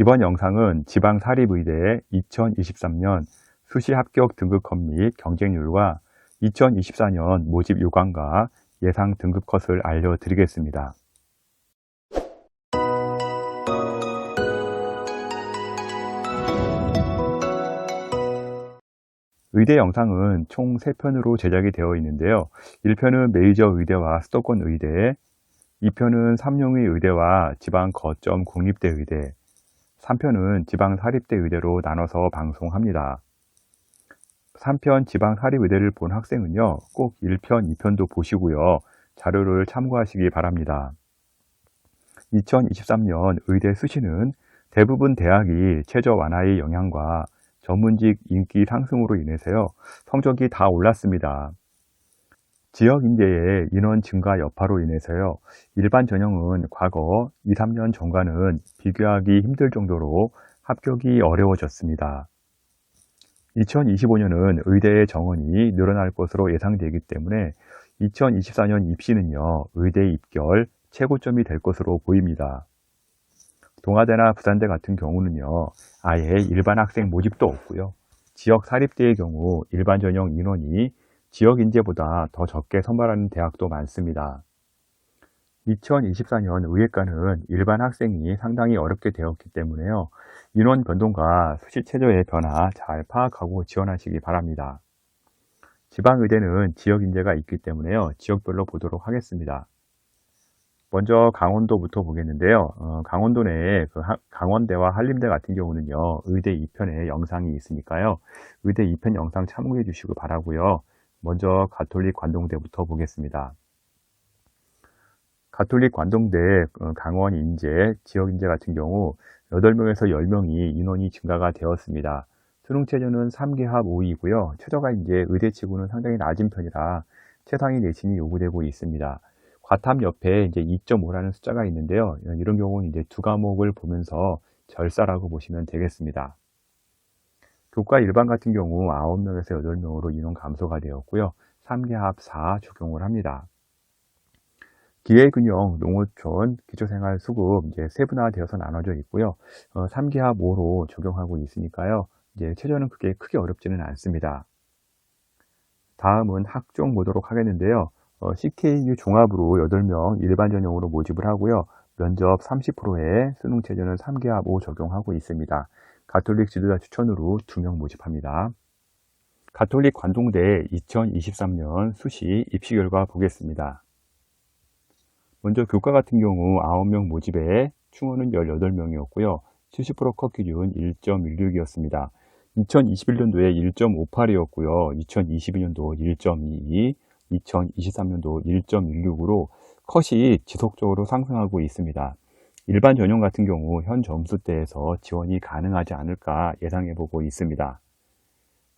이번 영상은 지방사립의대 2023년 수시 합격 등급컷 및 경쟁률과 2024년 모집 요강과 예상 등급컷을 알려드리겠습니다. 의대 영상은 총 3편으로 제작이 되어 있는데요. 1편은 메이저 의대와 수도권 의대, 2편은 삼룡의 의대와 지방 거점 국립대 의대, 3편은 지방 사립대 의대로 나눠서 방송합니다. 3편 지방 사립의대를 본 학생은요, 꼭 1편, 2편도 보시고요. 자료를 참고하시기 바랍니다. 2023년 의대 수시는 대부분 대학이 최저 완화의 영향과 전문직 인기 상승으로 인해서요, 성적이 다 올랐습니다. 지역 인재의 인원 증가 여파로 인해서요, 일반 전형은 과거 2, 3년 전과는 비교하기 힘들 정도로 합격이 어려워졌습니다. 2025년은 의대의 정원이 늘어날 것으로 예상되기 때문에 2024년 입시는요, 의대 입결 최고점이 될 것으로 보입니다. 동아대나 부산대 같은 경우는요, 아예 일반 학생 모집도 없고요. 지역 사립대의 경우 일반 전형 인원이 지역 인재보다 더 적게 선발하는 대학도 많습니다. 2024년 의예과는 일반 학생이 상당히 어렵게 되었기 때문에요. 인원 변동과 수시 체제의 변화 잘 파악하고 지원하시기 바랍니다. 지방의대는 지역 인재가 있기 때문에요. 지역별로 보도록 하겠습니다. 먼저 강원도부터 보겠는데요. 어, 강원도 내에 그 하, 강원대와 한림대 같은 경우는요. 의대 2편에 영상이 있으니까요. 의대 2편 영상 참고해 주시기 바라고요. 먼저 가톨릭 관동대부터 보겠습니다. 가톨릭 관동대 어, 강원 인재, 지역 인재 같은 경우 8명에서 10명이 인원이 증가가 되었습니다. 수능 최저는 3개 합 5이고요. 최저가 이제 의대치고는 상당히 낮은 편이라 최상위 내신이 요구되고 있습니다. 과탐 옆에 이제 2.5라는 숫자가 있는데요. 이런 경우는 이제 두 과목을 보면서 절사라고 보시면 되겠습니다. 교과 일반 같은 경우 9명에서 8명으로 인원 감소가 되었고요. 3개합 4 적용을 합니다. 기회균형, 농어촌, 기초생활수급 이제 세분화되어서 나눠져 있고요. 어, 3기합 5로 적용하고 있으니까요. 이제 최저는 그게 크게 어렵지는 않습니다. 다음은 학종 보도록 하겠는데요. 어, CKU 종합으로 8명 일반 전형으로 모집을 하고요. 면접 30%에 수능 최저는 3기합 5 적용하고 있습니다. 가톨릭 지도자 추천으로 2명 모집합니다. 가톨릭 관동대 2023년 수시 입시 결과 보겠습니다. 먼저 교과 같은 경우 9명 모집에 충원은 18명이었고요. 70%컷 기준 1.16이었습니다. 2021년도에 1.58이었고요. 2022년도 1.22, 2023년도 1.16으로 컷이 지속적으로 상승하고 있습니다. 일반 전형 같은 경우 현 점수대에서 지원이 가능하지 않을까 예상해 보고 있습니다.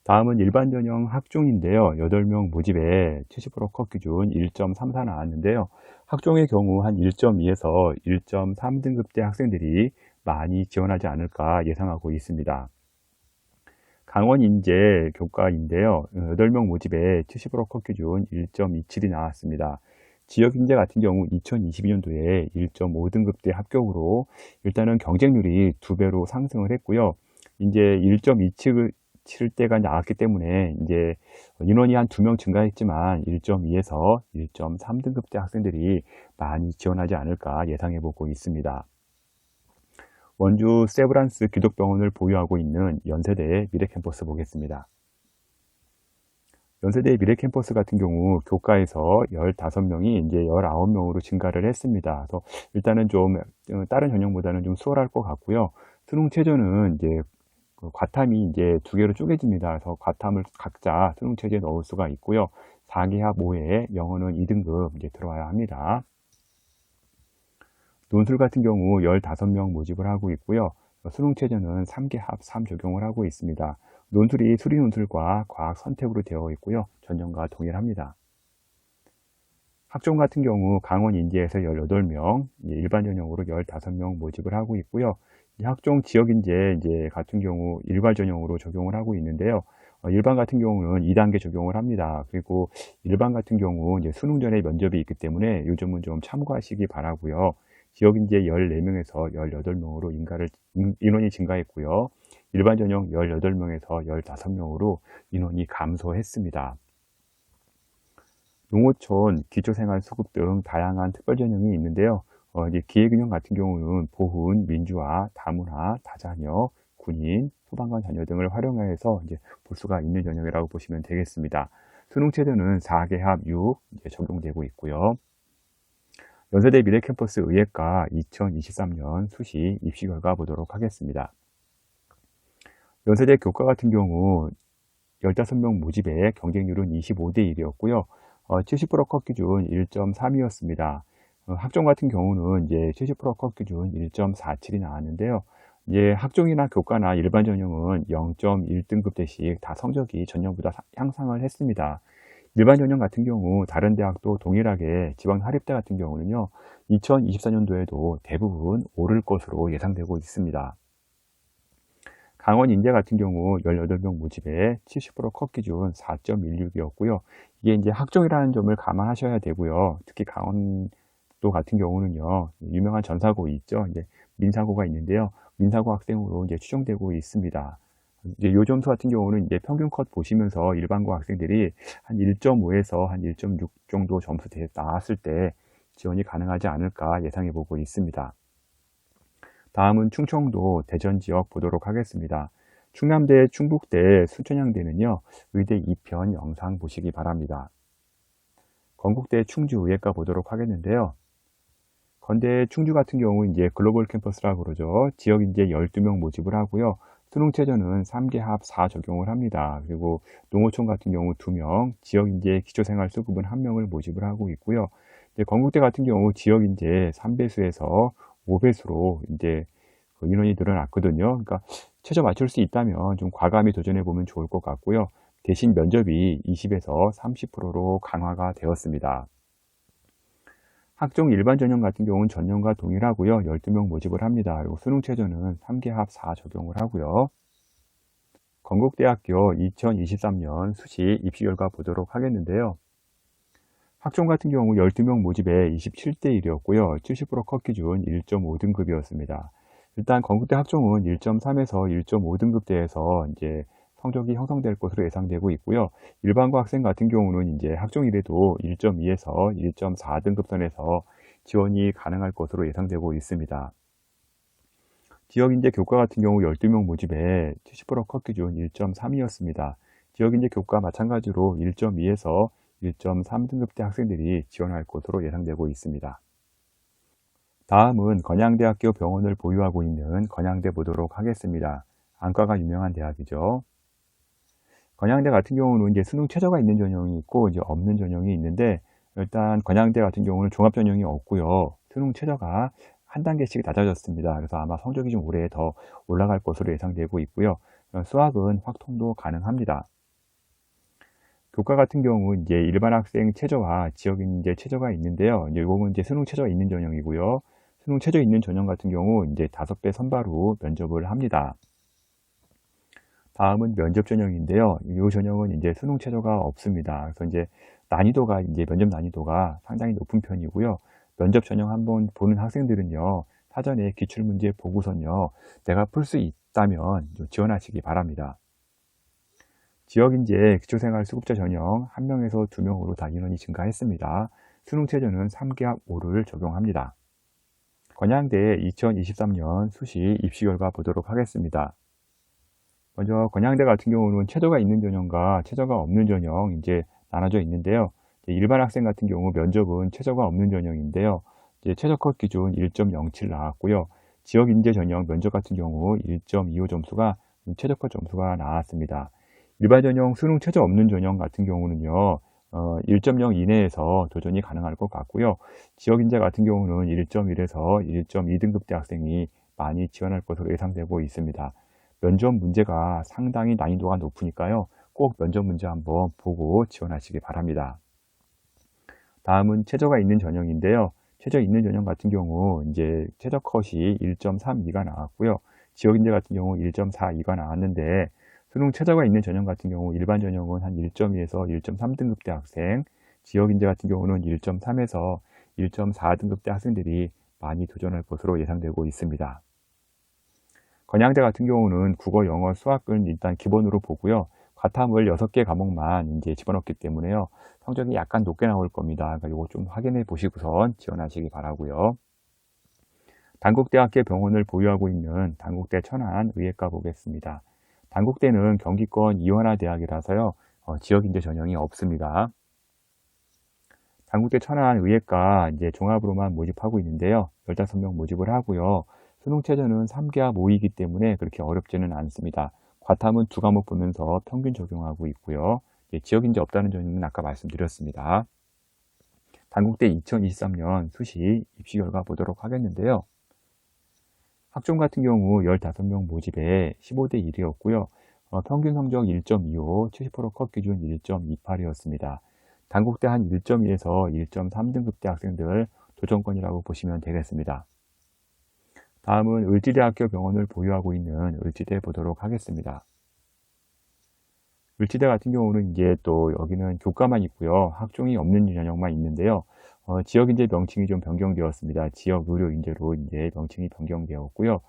다음은 일반 전형 학종인데요. 8명 모집에 70%컷 기준 1.34 나왔는데요. 학종의 경우 한 1.2에서 1.3등급대 학생들이 많이 지원하지 않을까 예상하고 있습니다. 강원 인재 교과인데요. 8명 모집에 70%컷 기준 1.27이 나왔습니다. 지역인재 같은 경우 2022년도에 1.5등급대 합격으로 일단은 경쟁률이 두 배로 상승을 했고요. 이제 1.27대가 나왔기 때문에 이제 인원이 한 두 명 증가했지만 1.2에서 1.3등급대 학생들이 많이 지원하지 않을까 예상해 보고 있습니다. 원주 세브란스 기독병원을 보유하고 있는 연세대 미래캠퍼스 보겠습니다. 연세대 미래 캠퍼스 같은 경우 교과에서 15명이 이제 19명으로 증가를 했습니다. 그래서 일단은 좀 어, 다른 전형보다는 좀 수월할 것 같고요. 수능 최저는 이제 그 과탐이 이제 두 개로 쪼개집니다. 그래서 과탐을 각자 수능 체제에 넣을 수가 있고요. 4기합 5에 영어는 2등급 이제 들어와야 합니다. 논술 같은 경우 15명 모집을 하고 있고요. 수능 체제는 3기합 3 적용을 하고 있습니다. 논술이 수리 논술과 과학 선택으로 되어 있고요. 전형과 동일합니다. 학종 같은 경우 강원 인재에서 18명, 일반 전형으로 15명 모집을 하고 있고요. 학종 지역 인재 이제 같은 경우 일괄 전형으로 적용을 하고 있는데요. 어, 일반 같은 경우는 2단계 적용을 합니다. 그리고 일반 같은 경우 이제 수능 전에 면접이 있기 때문에 요즘은 좀 참고하시기 바라고요. 지역 인재 14명에서 18명으로 인가를, 인원이 증가했고요. 일반 전형 18명에서 15명으로 인원이 감소했습니다. 농어촌, 기초생활수급 등 다양한 특별 전형이 있는데요. 어, 이제 기획균형 같은 경우는 보훈, 민주화, 다문화, 다자녀, 군인, 소방관 자녀 등을 활용해서 이제 볼 수가 있는 전형이라고 보시면 되겠습니다. 수능체제는 4개 합 6 적용되고 있고요. 연세대 미래캠퍼스 의예과 2023년 수시 입시 결과 보도록 하겠습니다. 연세대 교과 같은 경우 15명 모집에 경쟁률은 25대 1이었고요. 어, 70%컷 기준 1.3이었습니다. 어, 학종 같은 경우는 이제 70%컷 기준 1.47이 나왔는데요. 이제 학종이나 교과나 일반 전형은 0.1등급 대씩 다 성적이 전년보다 향상을 했습니다. 일반 전형 같은 경우 다른 대학도 동일하게 지방 사립대 같은 경우는요 2024년도에도 대부분 오를 것으로 예상되고 있습니다. 강원 인대 같은 경우 18명 모집에 70%컷 기준 4.16이었고요. 이게 이제 학종이라는 점을 감안하셔야 되고요. 특히 강원도 같은 경우는요, 유명한 전사고 있죠. 이제 민사고가 있는데요. 민사고 학생으로 이제 추정되고 있습니다. 이제 요 점수 같은 경우는 이제 평균 컷 보시면서 일반고 학생들이 한 1.5에서 한 1.6 정도 점수 나왔을 때 지원이 가능하지 않을까 예상해 보고 있습니다. 다음은 충청도 대전 지역 보도록 하겠습니다. 충남대, 충북대, 순천향대는요, 의대 2편 영상 보시기 바랍니다. 건국대 충주의예과 보도록 하겠는데요. 건대 충주 같은 경우 이제 글로벌 캠퍼스라고 그러죠. 지역 이제 12명 모집을 하고요. 수능 최저는 3개 합 4 적용을 합니다. 그리고 농어촌 같은 경우 2명, 지역 인재 기초생활 수급은 1명을 모집을 하고 있고요. 건국대 같은 경우 지역 인재 3배수에서 5배수로 이제 그 인원이 늘어났거든요. 그러니까 최저 맞출 수 있다면 좀 과감히 도전해 보면 좋을 것 같고요. 대신 면접이 20에서 30%로 강화가 되었습니다. 학종 일반 전형 같은 경우는 전년과 동일하고요. 12명 모집을 합니다. 그리고 수능 최저는 3개 합 4 적용을 하고요. 건국대학교 2023년 수시 입시 결과 보도록 하겠는데요. 학종 같은 경우 12명 모집에 27대 1이었고요. 70%컷 기준 1.5등급이었습니다. 일단 건국대 학종은 1.3에서 1.5등급대에서 이제 성적이 형성될 것으로 예상되고 있고요. 일반고 학생 같은 경우는 이제 학종일에도 1.2에서 1.4등급 선에서 지원이 가능할 것으로 예상되고 있습니다. 지역인재 교과 같은 경우 12명 모집에 70%컷 기준 1.3이었습니다. 지역인재 교과 마찬가지로 1.2에서 1.3등급대 학생들이 지원할 것으로 예상되고 있습니다. 다음은 건양대학교 병원을 보유하고 있는 건양대 보도록 하겠습니다. 안과가 유명한 대학이죠. 건양대 같은 경우는 이제 수능 최저가 있는 전형이 있고 이제 없는 전형이 있는데 일단 건양대 같은 경우는 종합 전형이 없고요. 수능 최저가 한 단계씩 낮아졌습니다. 그래서 아마 성적이 좀 올해 더 올라갈 것으로 예상되고 있고요. 수학은 확통도 가능합니다. 교과 같은 경우 이제 일반 학생 최저와 지역 인재 최저가 있는데요. 이제 이거는 이제 수능 최저가 있는 전형이고요. 수능 최저 있는 전형 같은 경우 이제 다섯 배 선발 후 면접을 합니다. 다음은 면접 전형인데요. 이 전형은 이제 수능 최저가 없습니다. 그래서 이제 난이도가 이제 면접 난이도가 상당히 높은 편이고요. 면접 전형 한번 보는 학생들은요. 사전에 기출문제 보고서는요. 내가 풀 수 있다면 지원하시기 바랍니다. 지역인재 기초생활 수급자 전형 1명에서 2명으로 다 인원이 증가했습니다. 수능 최저는 3개학 5를 적용합니다. 건양대 2023년 수시 입시 결과 보도록 하겠습니다. 먼저 건양대 같은 경우는 최저가 있는 전형과 최저가 없는 전형 이제 나눠져 있는데요. 일반 학생 같은 경우 면접은 최저가 없는 전형인데요. 이제 최저 컷 기준 1.07 나왔고요. 지역 인재 전형 면접 같은 경우 1.25 점수가 최저 컷 점수가 나왔습니다. 일반 전형 수능 최저 없는 전형 같은 경우는요. 어, 1.0 이내에서 도전이 가능할 것 같고요. 지역 인재 같은 경우는 1.1에서 1.2등급대 학생이 많이 지원할 것으로 예상되고 있습니다. 면접 문제가 상당히 난이도가 높으니까요. 꼭 면접 문제 한번 보고 지원하시기 바랍니다. 다음은 최저가 있는 전형인데요. 최저 있는 전형 같은 경우 이제 최저 컷이 1.32가 나왔고요. 지역인재 같은 경우 1.42가 나왔는데 수능 최저가 있는 전형 같은 경우 일반 전형은 한 1.2에서 1.3등급대 학생, 지역인재 같은 경우는 1.3에서 1.4등급대 학생들이 많이 도전할 것으로 예상되고 있습니다. 건양대 같은 경우는 국어, 영어, 수학은 일단 기본으로 보고요. 과탐을 6개 과목만 이제 집어넣기 때문에요. 성적이 약간 높게 나올 겁니다. 그러니까 이거 좀 확인해 보시고선 지원하시기 바라고요. 단국대학교 병원을 보유하고 있는 단국대 천안 의예과 보겠습니다. 단국대는 경기권 이원화 대학이라서요. 어, 지역인재 전형이 없습니다. 단국대 천안 의예과 이제 종합으로만 모집하고 있는데요. 15명 모집을 하고요. 수능 최저는 3개와 5이기 때문에 그렇게 어렵지는 않습니다. 과탐은 두 과목 보면서 평균 적용하고 있고요. 예, 지역인재 없다는 점은 아까 말씀드렸습니다. 단국대 2023년 수시 입시 결과 보도록 하겠는데요. 학종 같은 경우 15명 모집에 15대 1이었고요. 어, 평균 성적 1.25, 70%컷 기준 1.28이었습니다. 단국대 한 1.2에서 1.3등급대 학생들 도전권이라고 보시면 되겠습니다. 다음은 을지대학교 병원을 보유하고 있는 을지대 보도록 하겠습니다. 을지대 같은 경우는 이제 또 여기는 교과만 있고요. 학종이 없는 전형만 있는데요. 어, 지역 인재 명칭이 좀 변경되었습니다. 지역 의료 인재로 이제 명칭이 변경되었고요.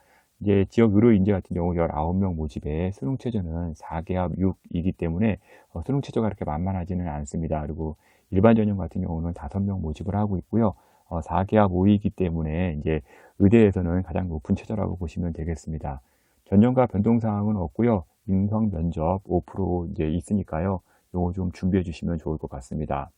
이제 지역 의료 인재 같은 경우 19명 모집에 수능 최저는 4개합 6이기 때문에 어, 수능 최저가 그렇게 만만하지는 않습니다. 그리고 일반 전형 같은 경우는 5명 모집을 하고 있고요. 어, 4개합 5이기 때문에 이제 의대에서는 가장 높은 최저라고 보시면 되겠습니다. 전형과 변동 사항은 없고요. 인성 면접 5% 이제 있으니까요. 요거 좀 준비해 주시면 좋을 것 같습니다.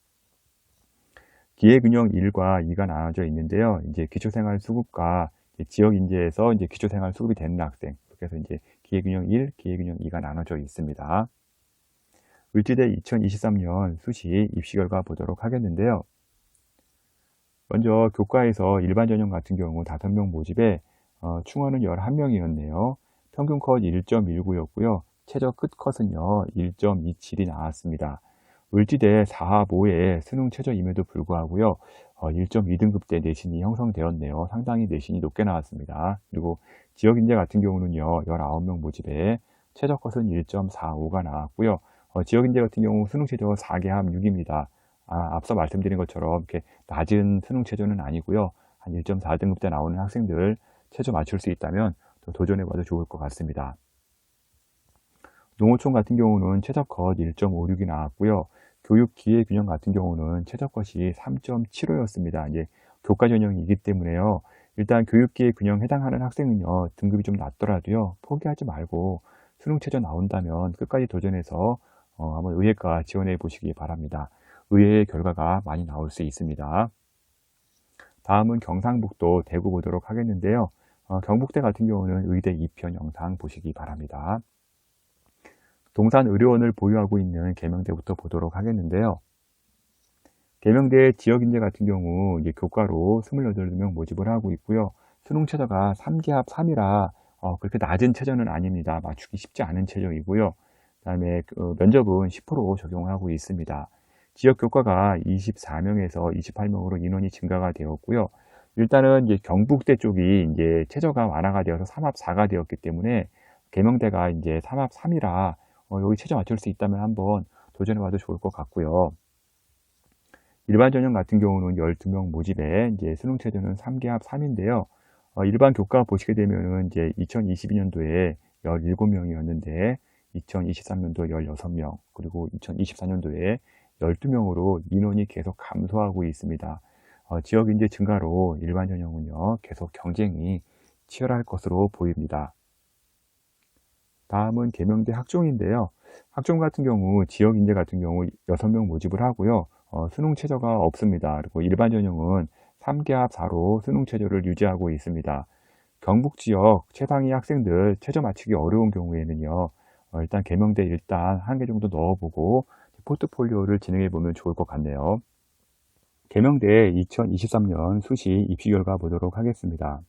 기회균형 1과 2가 나눠져 있는데요. 이제 기초생활 수급과 지역 인재에서 이제 기초생활 수급이 되는 학생. 해서 이제 기회균형 1, 기회균형 2가 나눠져 있습니다. 을지대 2023년 수시 입시 결과 보도록 하겠는데요. 먼저 교과에서 일반 전형 같은 경우 5명 모집에 어, 충원은 11명이었네요. 평균 컷 1.19였고요. 최저 끝 컷은요 1.27이 나왔습니다. 을지대 4하 5에 수능 최저임에도 불구하고요. 어, 1.2등급대 내신이 형성되었네요. 상당히 내신이 높게 나왔습니다. 그리고 지역인재 같은 경우는요. 19명 모집에 최저 컷은 1.45가 나왔고요. 어, 지역인재 같은 경우 수능 최저 4개 함 6입니다. 아, 앞서 말씀드린 것처럼 이렇게 낮은 수능 최저는 아니고요. 한 1.4등급대 나오는 학생들 최저 맞출 수 있다면 도전해봐도 좋을 것 같습니다. 농어촌 같은 경우는 최저컷 1.56이 나왔고요. 교육 기회 균형 같은 경우는 최저컷이 3.75였습니다. 이제 교과 전형이기 때문에요. 일단 교육 기회 균형 해당하는 학생은요, 등급이 좀 낮더라도요, 포기하지 말고 수능 최저 나온다면 끝까지 도전해서 어, 한번 의예과 지원해 보시기 바랍니다. 의외의 결과가 많이 나올 수 있습니다. 다음은 경상북도 대구 보도록 하겠는데요. 어, 경북대 같은 경우는 의대 2편 영상 보시기 바랍니다. 동산 의료원을 보유하고 있는 계명대부터 보도록 하겠는데요. 계명대 지역인재 같은 경우 교과로 28명 모집을 하고 있고요. 수능 최저가 3기합 3이라 어, 그렇게 낮은 최저는 아닙니다. 맞추기 쉽지 않은 최저이고요. 그 다음에 그 면접은 10% 적용을 하고 있습니다. 지역 교과가 24명에서 28명으로 인원이 증가가 되었고요. 일단은 이제 경북대 쪽이 이제 최저가 완화가 되어서 3합 4가 되었기 때문에 개명대가 이제 3합 3이라 어, 여기 최저 맞출 수 있다면 한번 도전해 봐도 좋을 것 같고요. 일반 전형 같은 경우는 12명 모집에 이제 수능 최저는 3개합 3인데요. 어, 일반 교과 보시게 되면은 이제 2022년도에 17명이었는데 2023년도 16명, 그리고 2024년도에 12명으로 인원이 계속 감소하고 있습니다. 어, 지역 인재 증가로 일반 전형은요, 계속 경쟁이 치열할 것으로 보입니다. 다음은 개명대 학종인데요. 학종 같은 경우 지역 인재 같은 경우 6명 모집을 하고요. 어, 수능 최저가 없습니다. 그리고 일반 전형은 3개합 4로 수능 최저를 유지하고 있습니다. 경북 지역 최상위 학생들 최저 맞추기 어려운 경우에는요. 어, 일단 개명대 일단 한 개 정도 넣어보고 포트폴리오를 진행해 보면 좋을 것 같네요. 개명대 2023년 수시 입시 결과 보도록 하겠습니다.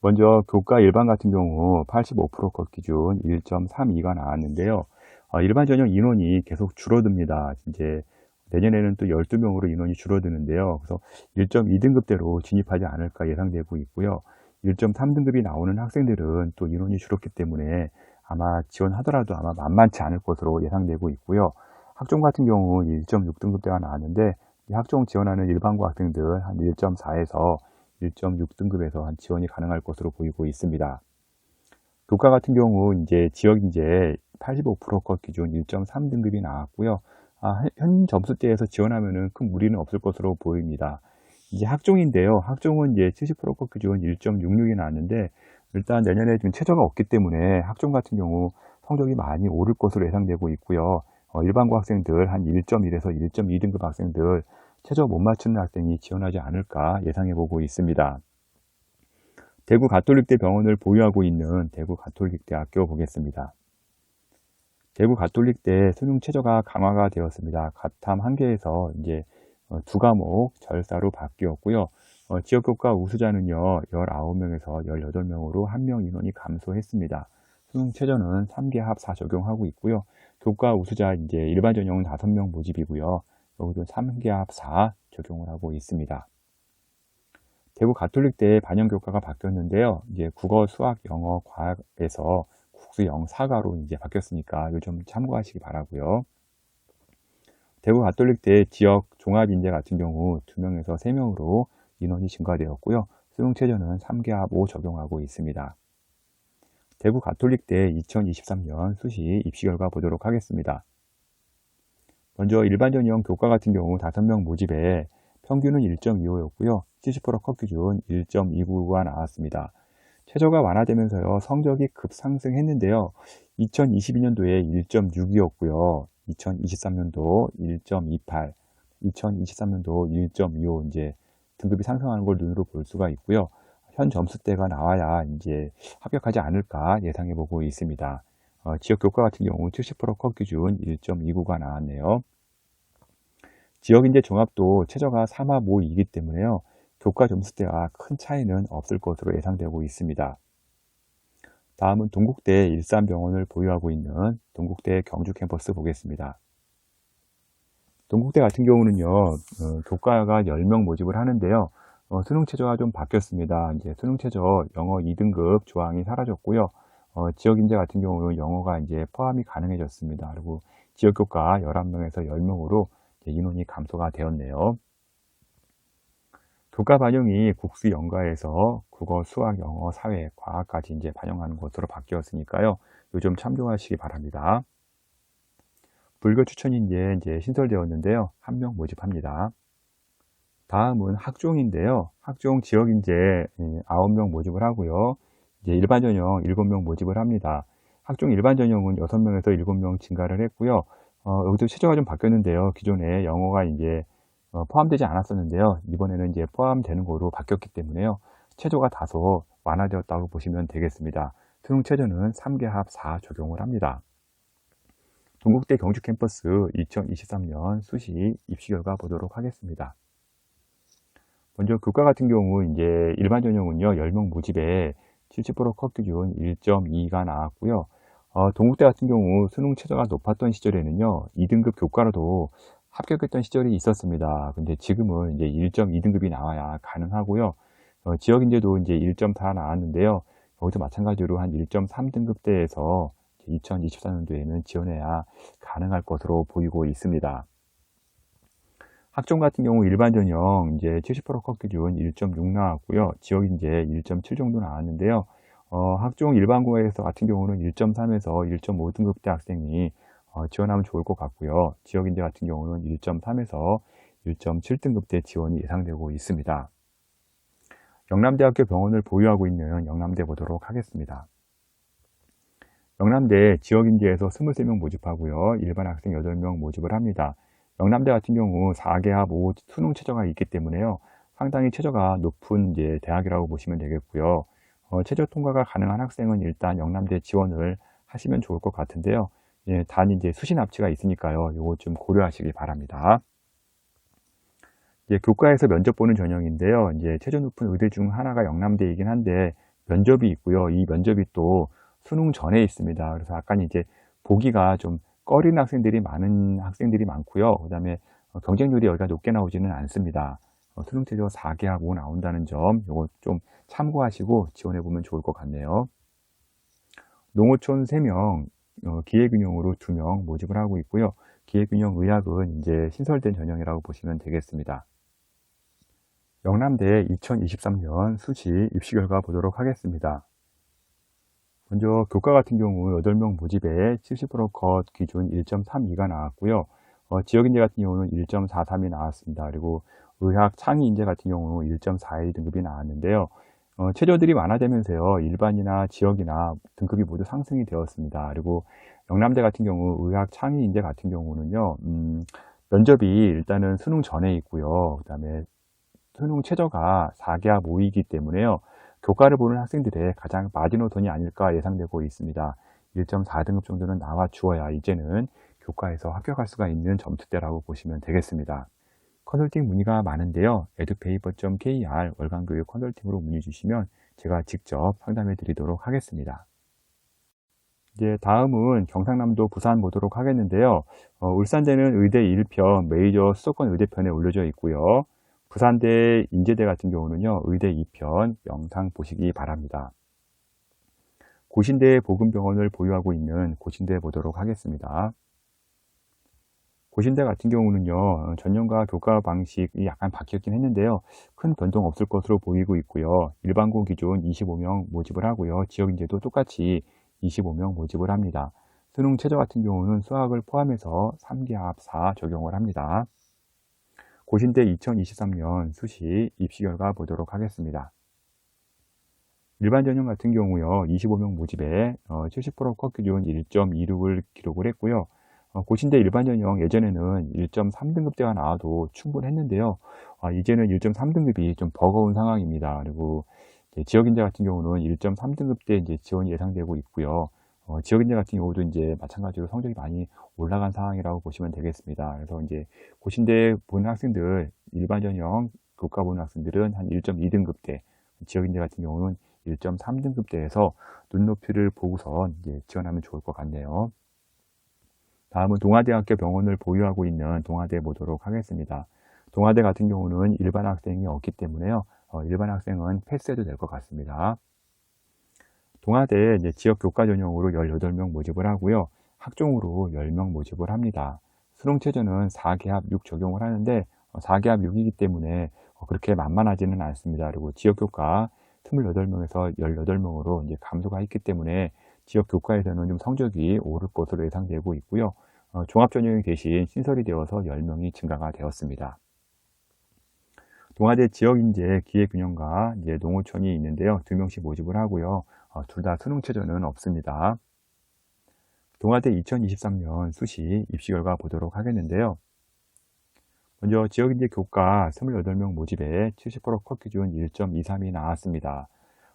먼저 교과 일반 같은 경우 85%컷 기준 1.32가 나왔는데요. 어, 일반 전형 인원이 계속 줄어듭니다. 이제 내년에는 또 12명으로 인원이 줄어드는데요. 그래서 1.2등급대로 진입하지 않을까 예상되고 있고요. 1.3등급이 나오는 학생들은 또 인원이 줄었기 때문에 아마 지원하더라도 아마 만만치 않을 것으로 예상되고 있고요. 학종 같은 경우 1.6등급대가 나왔는데 학종 지원하는 일반고 학생들 한 1.4에서 1.6등급에서 한 지원이 가능할 것으로 보이고 있습니다. 교과 같은 경우 이제 지역 인재 85%컷 기준 1.3등급이 나왔고요. 아, 현 점수대에서 지원하면은 큰 무리는 없을 것으로 보입니다. 이제 학종인데요. 학종은 이제 70%컷 기준 1.66이 나왔는데 일단 내년에 좀 최저가 없기 때문에 학종 같은 경우 성적이 많이 오를 것으로 예상되고 있고요. 어, 일반고 학생들 한 1.1에서 1.2등급 학생들 최저 못 맞추는 학생이 지원하지 않을까 예상해 보고 있습니다. 대구 가톨릭대 병원을 보유하고 있는 대구 가톨릭대학교 보겠습니다. 대구 가톨릭대 수능 최저가 강화가 되었습니다. 가탐 한 개에서 이제 어, 두 과목 절사로 바뀌었고요. 어, 지역교과 우수자는요, 19명에서 18명으로 한 명 인원이 감소했습니다. 수능 최저는 3개 합4 적용하고 있고요. 교과 우수자 이제 일반 전형은 5명 모집이고요. 여기도 3개 합4 적용을 하고 있습니다. 대구 가톨릭대의 반영 교과가 바뀌었는데요. 이제 국어, 수학, 영어, 과학에서 국수 영사가로 이제 바뀌었으니까 좀 참고하시기 바라고요. 대구 가톨릭대 지역 종합 인재 같은 경우 2명에서 3명으로 인원이 증가되었고요. 수능 최저는 3개 합 5 적용하고 있습니다. 대구 가톨릭대 2023년 수시 입시 결과 보도록 하겠습니다. 먼저 일반 전형 교과 같은 경우 5명 모집에 평균은 1.25였고요. 70%컷 기준 1.29가 나왔습니다. 최저가 완화되면서요. 성적이 급상승했는데요. 2022년도에 1.6이었고요. 2023년도 1.28, 2023년도 1.25 이제 등급이 상승하는 걸 눈으로 볼 수가 있고요. 현 점수대가 나와야 이제 합격하지 않을까 예상해 보고 있습니다. 어, 지역 교과 같은 경우 70%컷 기준 1.29가 나왔네요. 지역 인재 종합도 최저가 3합 5이기 때문에요. 교과 점수대와 큰 차이는 없을 것으로 예상되고 있습니다. 다음은 동국대 일산병원을 보유하고 있는 동국대 경주 캠퍼스 보겠습니다. 동국대 같은 경우는요, 어, 교과가 10명 모집을 하는데요. 어, 수능 최저가 좀 바뀌었습니다. 이제 수능 최저 영어 2등급 조항이 사라졌고요. 어, 지역 인재 같은 경우는 영어가 이제 포함이 가능해졌습니다. 그리고 지역 교과 11명에서 10명으로 인원이 감소가 되었네요. 교과 반영이 국수 연가에서 국어, 수학, 영어, 사회, 과학까지 이제 반영하는 것으로 바뀌었으니까요. 요즘 참조하시기 바랍니다. 불교 추천인제 이제 신설되었는데요. 한 명 모집합니다. 다음은 학종인데요. 학종 지역 인재 9명 모집을 하고요. 이제 일반 전형 7명 모집을 합니다. 학종 일반 전형은 6명에서 7명 증가를 했고요. 어, 여기도 최저가 좀 바뀌었는데요. 기존에 영어가 이제 어, 포함되지 않았었는데요. 이번에는 이제 포함되는 거로 바뀌었기 때문에요. 최저가 다소 완화되었다고 보시면 되겠습니다. 수능 최저는 3개 합 4 적용을 합니다. 동국대 경주 캠퍼스 2023년 수시 입시 결과 보도록 하겠습니다. 먼저 교과 같은 경우 이제 일반 전형은요 10명 모집에 70%컷 기준 1.2가 나왔고요. 어, 동국대 같은 경우 수능 최저가 높았던 시절에는요, 2등급 교과로도 합격했던 시절이 있었습니다. 근데 지금은 이제 1.2등급이 나와야 가능하고요. 어, 지역 인재도 이제 1.4 나왔는데요. 여기서 마찬가지로 한 1.3등급대에서 2024년도에는 지원해야 가능할 것으로 보이고 있습니다. 학종 같은 경우 일반 전형 이제 70%컷 기준 1.6 나왔고요. 지역인재 1.7 정도 나왔는데요. 어, 학종 일반고에서 같은 경우는 1.3에서 1.5등급대 학생이 어, 지원하면 좋을 것 같고요. 지역 인재 같은 경우는 1.3에서 1.7등급대 지원이 예상되고 있습니다. 영남대학교 병원을 보유하고 있는 영남대 보도록 하겠습니다. 영남대 지역인재에서 23명 모집하고요. 일반 학생 8명 모집을 합니다. 영남대 같은 경우 4개합 5 수능 최저가 있기 때문에요. 상당히 최저가 높은 이제 대학이라고 보시면 되겠고요. 어, 최저 통과가 가능한 학생은 일단 영남대 지원을 하시면 좋을 것 같은데요. 예, 단 이제 수신 합치가 있으니까요. 이거 좀 고려하시기 바랍니다. 이제 교과에서 면접 보는 전형인데요. 이제 최저 높은 의대 중 하나가 영남대이긴 한데 면접이 있고요. 이 면접이 또 수능 전에 있습니다. 그래서 약간 이제 보기가 좀 꺼리는 학생들이 많은 학생들이 많고요. 그 다음에 경쟁률이 여기가 높게 나오지는 않습니다. 어, 수능 최저 4개하고 나온다는 점, 이거 좀 참고하시고 지원해 보면 좋을 것 같네요. 농어촌 3명, 어, 기획균형으로 2명 모집을 하고 있고요. 기획균형 의학은 이제 신설된 전형이라고 보시면 되겠습니다. 영남대 2023년 수시 입시 결과 보도록 하겠습니다. 먼저 교과 같은 경우 8명 모집에 70%컷 기준 1.32가 나왔고요. 어, 지역인재 같은 경우는 1.43이 나왔습니다. 그리고 의학 창의 인재 같은 경우는 1.42 등급이 나왔는데요. 어, 최저들이 많아지면서요. 일반이나 지역이나 등급이 모두 상승이 되었습니다. 그리고 영남대 같은 경우 의학 창의 인재 같은 경우는요. 음, 면접이 일단은 수능 전에 있고요. 그 다음에 수능 최저가 4개와 5이기 때문에요. 교과를 보는 학생들의 가장 마지노선이 아닐까 예상되고 있습니다. 1.4등급 정도는 나와 주어야 이제는 교과에서 합격할 수가 있는 점수대라고 보시면 되겠습니다. 컨설팅 문의가 많은데요. edupaper.kr 월간교육 컨설팅으로 문의 주시면 제가 직접 상담해 드리도록 하겠습니다. 이제 다음은 경상남도 부산 보도록 하겠는데요. 어, 울산대는 의대 1편 메이저 수도권 의대편에 올려져 있고요. 부산대 인제대 같은 경우는요. 의대 2편 영상 보시기 바랍니다. 고신대 보건병원을 보유하고 있는 고신대 보도록 하겠습니다. 고신대 같은 경우는요, 전년과 교과 방식이 약간 바뀌었긴 했는데요, 큰 변동 없을 것으로 보이고 있고요. 일반고 기준 25명 모집을 하고요. 지역인재도 똑같이 25명 모집을 합니다. 수능 최저 같은 경우는 수학을 포함해서 3기 합 4 적용을 합니다. 고신대 2023년 수시 입시 결과 보도록 하겠습니다. 일반 전형 같은 경우요, 25명 모집에 70%컷 어, 기준 1.26을 기록을 했고요. 어, 고신대 일반 전형 예전에는 1.3등급대가 나와도 충분했는데요. 아, 이제는 1.3등급이 좀 버거운 상황입니다. 그리고 지역인재 같은 경우는 1.3등급대 이제 지원이 예상되고 있고요. 어, 지역인재 같은 경우도 이제 마찬가지로 성적이 많이 올라간 상황이라고 보시면 되겠습니다. 그래서 이제 고신대 보는 학생들, 일반 전형 교과 보는 학생들은 한 1.2등급대, 지역인재 같은 경우는 1.3등급대에서 눈높이를 보고선 이제 지원하면 좋을 것 같네요. 다음은 동아대학교 병원을 보유하고 있는 동아대 보도록 하겠습니다. 동아대 같은 경우는 일반 학생이 없기 때문에요. 어, 일반 학생은 패스해도 될 것 같습니다. 동아대 지역 교과 전형으로 18명 모집을 하고요. 학종으로 10명 모집을 합니다. 수능 최저는 4개합 6 적용을 하는데 4개합 어, 6이기 때문에 어, 그렇게 만만하지는 않습니다. 그리고 지역 교과 28명에서 18명으로 이제 감소가 있기 때문에 지역 교과에서는 좀 성적이 오를 것으로 예상되고 있고요. 어, 종합 전형이 대신 신설이 되어서 10명이 증가가 되었습니다. 동아대 지역 인재 기회균형과 이제 농어촌이 있는데요. 두 명씩 모집을 하고요. 어, 둘다 수능 최저는 없습니다. 동아대 2023년 수시 입시 결과 보도록 하겠는데요. 먼저 지역인재 교과 28명 모집에 70%컷 기준 1.23이 나왔습니다.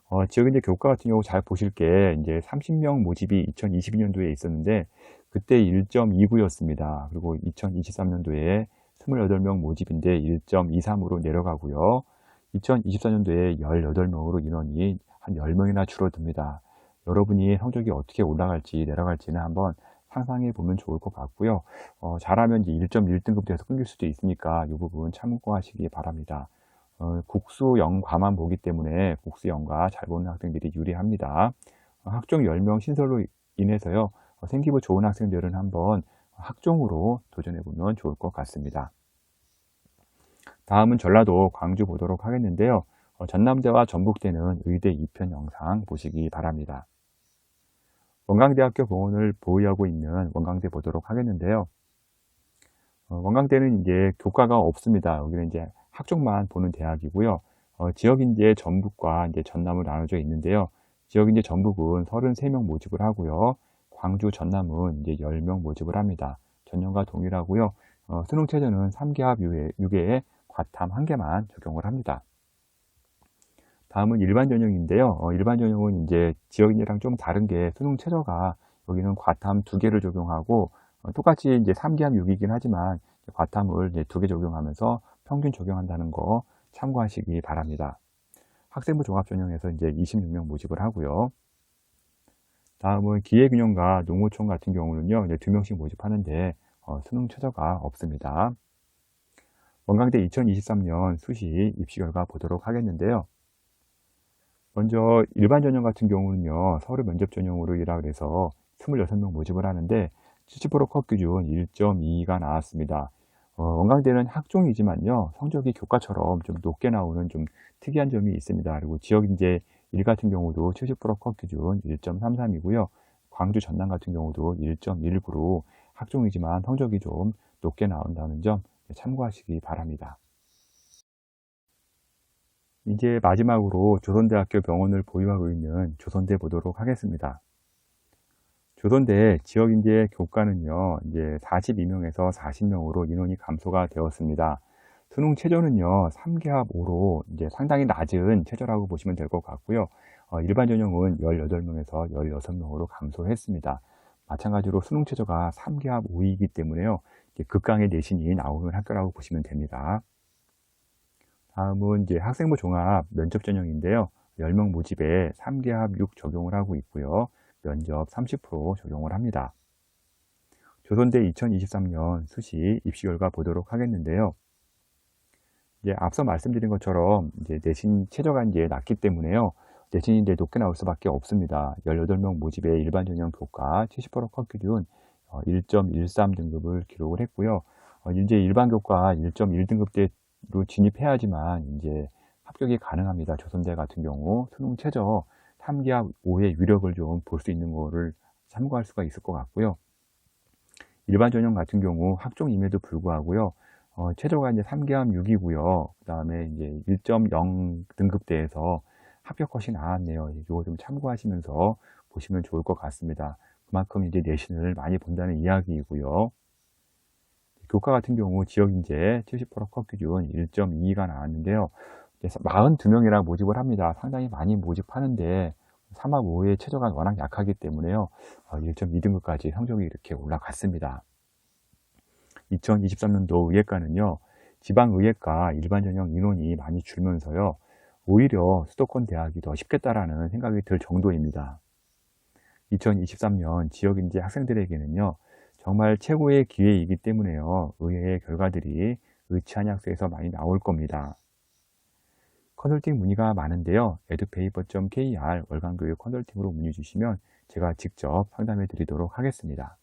어, 지역인재 교과 같은 경우 잘 보실 게 이제 30명 모집이 2022년도에 있었는데 그때 1.29였습니다. 그리고 2023년도에 28명 모집인데 1.23으로 내려가고요. 2024년도에 18명으로 인원이 한 10명이나 줄어듭니다. 여러분이 성적이 어떻게 올라갈지 내려갈지는 한번 상상해 보면 좋을 것 같고요. 어, 잘하면 이제 1.1등급 돼서 끊길 수도 있으니까 이 부분 참고하시기 바랍니다. 어, 국수 영과만 보기 때문에 국수 영과 잘 보는 학생들이 유리합니다. 어, 학종 10명 신설로 인해서요. 어, 생기부 좋은 학생들은 한번 학종으로 도전해 보면 좋을 것 같습니다. 다음은 전라도 광주 보도록 하겠는데요. 어, 전남대와 전북대는 의대 2편 영상 보시기 바랍니다. 원광대학교 공원을 보유하고 있는 원광대 보도록 하겠는데요. 어, 원광대는 이제 교과가 없습니다. 여기는 이제 학종만 보는 대학이고요. 어, 지역인재 전북과 이제 전남을 나눠져 있는데요. 지역인재 전북은 33명 모집을 하고요. 광주 전남은 이제 10명 모집을 합니다. 전년과 동일하고요. 어, 수능 최저는 3개합 6회, 에 과탐 1개만 적용을 합니다. 다음은 일반 전형인데요. 어, 일반 전형은 이제 지역인재랑 좀 다른 게 수능 최저가 여기는 과탐 2개를 적용하고 어, 똑같이 이제 3개합 6이긴 하지만 과탐을 이제 2개 적용하면서 평균 적용한다는 거 참고하시기 바랍니다. 학생부 종합 전형에서 이제 26명 모집을 하고요. 다음은 기회균형과 농어촌 같은 경우는요, 이제 2명씩 모집하는데 어, 수능 최저가 없습니다. 원광대 2023년 수시 입시 결과 보도록 하겠는데요. 먼저 일반 전형 같은 경우는요, 서류 면접 전형으로 일하 그래서 26명 모집을 하는데 70%컷 기준 1.22가 나왔습니다. 어, 원광대는 학종이지만요, 성적이 교과처럼 좀 높게 나오는 좀 특이한 점이 있습니다. 그리고 지역 인재 1 같은 경우도 70%컷 기준 1.33이고요. 광주 전남 같은 경우도 1.19로 학종이지만 성적이 좀 높게 나온다는 점 참고하시기 바랍니다. 이제 마지막으로 조선대학교 병원을 보유하고 있는 조선대 보도록 하겠습니다. 조선대 지역인재 교과는요, 이제 42명에서 40명으로 인원이 감소가 되었습니다. 수능 최저는요, 3개합 5로 이제 상당히 낮은 최저라고 보시면 될 것 같고요. 어, 일반 전형은 18명에서 16명으로 감소했습니다. 마찬가지로 수능 최저가 3개합 5이기 때문에요. 극강의 내신이 나오는 학교라고 보시면 됩니다. 다음은 이제 학생부 종합 면접 전형인데요. 10명 모집에 3개합 6 적용을 하고 있고요. 면접 30% 적용을 합니다. 조선대 2023년 수시 입시 결과 보도록 하겠는데요. 이제 앞서 말씀드린 것처럼 이제 내신 최저가 이제 낮기 때문에요. 내신이 이제 높게 나올 수밖에 없습니다. 18명 모집의 일반 전형 교과 70%컷 기준 1.13 등급을 기록을 했고요. 어, 이제 일반 교과 1.1등급대 로 진입해야지만 이제 합격이 가능합니다. 조선대 같은 경우 수능 최저 3기합 5의 위력을 좀 볼 수 있는 거를 참고할 수가 있을 것 같고요. 일반 전형 같은 경우 학종임에도 불구하고요. 어, 최저가 이제 3기합 6이고요. 그 다음에 이제 1.0 등급대에서 합격 컷이 나왔네요. 이거 좀 참고하시면서 보시면 좋을 것 같습니다. 그만큼 이제 내신을 많이 본다는 이야기이고요. 교과 같은 경우 지역 인재 70%컷 기준 1.2가 나왔는데요. 42명이랑 모집을 합니다. 상당히 많이 모집하는데 3학 5의 최저가 워낙 약하기 때문에요. 1.2등급까지 어, 성적이 이렇게 올라갔습니다. 2023년도 의예과는요. 지방의예과 일반 전형 인원이 많이 줄면서요. 오히려 수도권 대학이 더 쉽겠다라는 생각이 들 정도입니다. 2023년 지역인재 학생들에게는요. 정말 최고의 기회이기 때문에요. 의회의 결과들이 의치한 약수에서 많이 나올 겁니다. 컨설팅 문의가 많은데요. edupaper.kr 월간교육 컨설팅으로 문의 주시면 제가 직접 상담해 드리도록 하겠습니다.